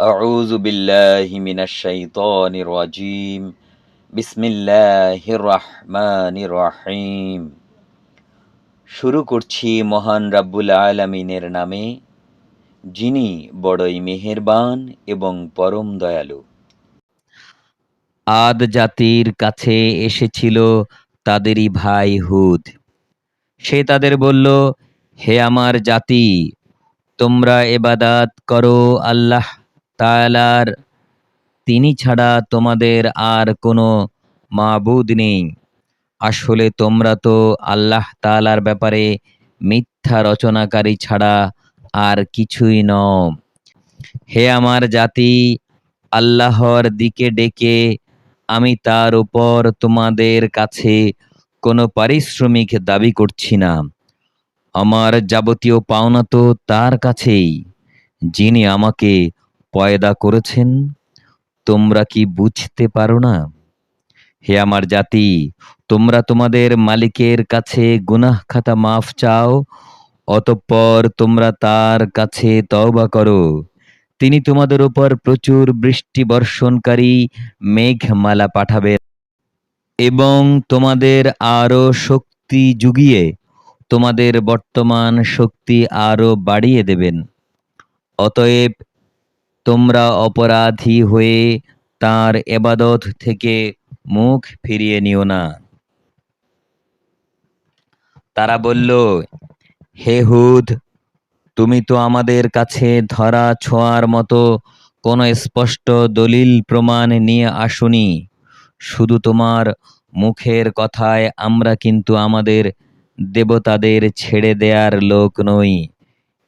أعوذ بالله من الشيطان الرجيم بسم الله الرحمن الرحيم শুরু করছি মহান রাব্বুল আলামিনের নামে যিনি বড়ই মেহেরবান এবং পরম দয়ালু আদ জাতির কাছে এসেছিল তাদেরই ভাই হুদ সে তাদের বলল হে আমার জাতি তোমরা এবাদাত করো আল্লাহ তাআলার তিনি ছাড়া তোমাদের আর কোনো মাবুদ নেই। আসলে তোমরা তো আল্লাহ তাআলার ব্যাপারে মিথ্যা রচনাকারী ছাড়া আর কিছুই নও। হে আমার জাতি, আল্লাহর দিকে ডেকে আমি তার উপর তোমাদের কাছে কোনো পারিশ্রমিক দাবি করছি না। আমার যাবতীয় পাওনা তো তার কাছেই, যিনি আমাকে পয়দা করেছেন, তোমরা কি বুঝতে পারো না? হে আমার জাতি, তোমরা তোমাদের মালিকের কাছে গুনাহ খাতা মাফ চাও, অতঃপর তোমরা তার কাছে তওবা করো। তিনি তোমাদের উপর প্রচুর বৃষ্টি বর্ষণকারী মেঘমালা পাঠাবেন এবং তোমাদের আরও শক্তি যুগিয়ে তোমাদের বর্তমান শক্তি আরও বাড়িয়ে দেবেন। অতএব তোমরা অপরাধী হয়ে তার এবাদত থেকে মুখ ফিরিয়ে নিও না। তারা বলল, হে হুদ, তুমি তো আমাদের কাছে ধরা ছোঁয়ার মতো কোনো স্পষ্ট দলিল প্রমাণ নিয়ে আসুনি। শুধু তোমার মুখের কথায় আমরা কিন্তু আমাদের দেবতাদের ছেড়ে দেয়ার লোক নই।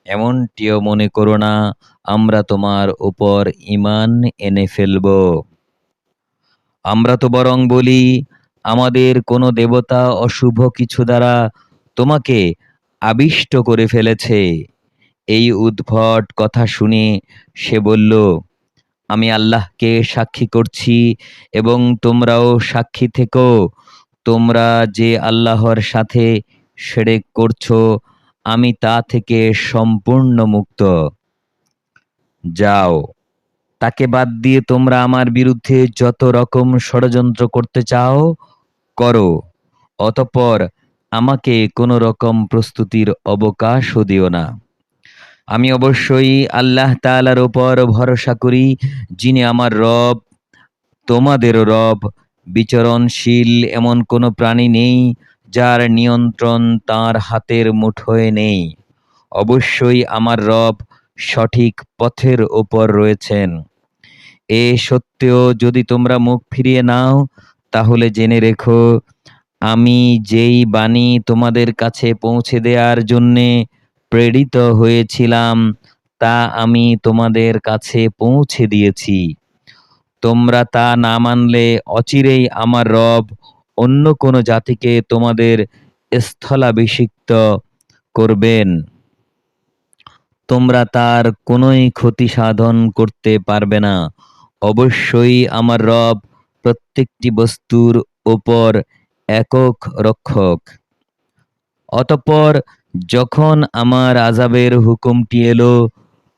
এমনটিও মনে করো না, আমরা তোমার উপর ইমান এনে ফেলব। আমরা তো বরং বলি, আমাদের কোনো দেবতা অশুভ কিছু দ্বারা তোমাকে আবিষ্ট করে ফেলেছে। এই উদ্ভট কথা শুনে সে বলল, আমি আল্লাহকে সাক্ষী করছি এবং তোমরাও সাক্ষী থেকো। তোমরা যে আল্লাহর সাথে সেরেক করছ আমি তা থেকে সম্পূর্ণ মুক্ত। যাও। তাকে বাদ দিয়ে তোমরা আমার বিরুদ্ধে যত রকম ষড়যন্ত্র করতে চাও, করো। অতপর আমাকে কোনো রকম প্রস্তুতির অবকাশও দিও না। আমি অবশ্যই আল্লাহ তাআলার উপর ভরসা করি, যিনি আমার রব, তোমাদেরও রব, বিচরণশীল এমন কোনো প্রাণী নেই যার নিয়ন্ত্রণ তার হাতের মুঠোয় নেই। অবশ্যই আমার রব সঠিক পথের ওপর রয়েছেন। এ সত্ত্বেও যদি তোমরা মুখ ফিরিয়ে নাও, তাহলে জেনে রেখো, আমি যেই বাণী তোমাদের কাছে পৌঁছে দেওয়ার জন্যে প্রেরিত হয়েছিলাম, তা আমি তোমাদের কাছে পৌঁছে দিয়েছি। তোমরা তা না মানলে অচিরেই আমার রব অন্য কোনো জাতিকে তোমাদের স্থলাভিষিক্ত করবেন। তোমরা তার কোনোই ক্ষতি সাধন করতে পারবে না। অবশ্যই আমার রব প্রত্যেকটি বস্তুর ওপর একক রক্ষক। অতপর যখন আমার আজাবের হুকুমটি এলো,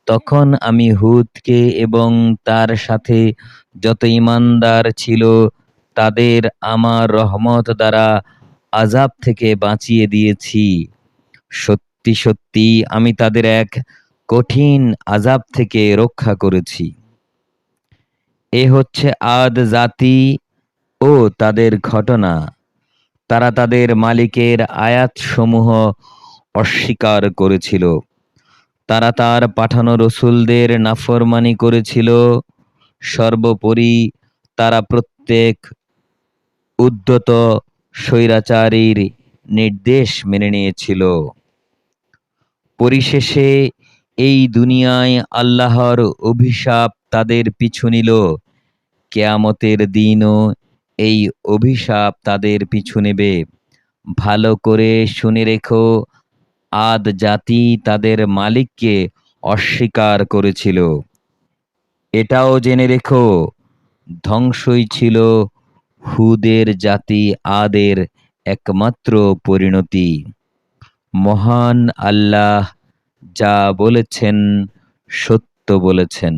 তখন আমি হুদকে এবং তার সাথে যত ইমানদার ছিল তাদের আমার রহমত দ্বারা আজাব থেকে বাঁচিয়ে দিয়েছি। সত্যি সত্যি আমি তাদের এক কঠিন আজাব থেকে রক্ষা করেছি। এ হচ্ছে আদ জাতি ও তাদের ঘটনা। তারা তাদের মালিকের আয়াতসমূহ অস্বীকার করেছিল। তারা তার পাঠানো রসুলদের নাফরমানি করেছিল। সর্বোপরি তারা প্রত্যেক উদ্যত স্বৈরাচারীর নির্দেশ মেনে নিয়েছিল। পরিশেষে এই দুনিয়ায় আল্লাহর অভিশাপ তাদের পিছু নিল। কেয়ামতের দিনও এই অভিশাপ তাদের পিছু নেবে। ভালো করে শুনে রেখো, আদ জাতি তাদের মালিককে অস্বীকার করেছিল। এটাও জেনে রেখো, ধ্বংসই ছিল হুদের জাতি আদের একমাত্র পরিণতি। মহান আল্লাহ যা বলেছেন সত্য বলেছেন।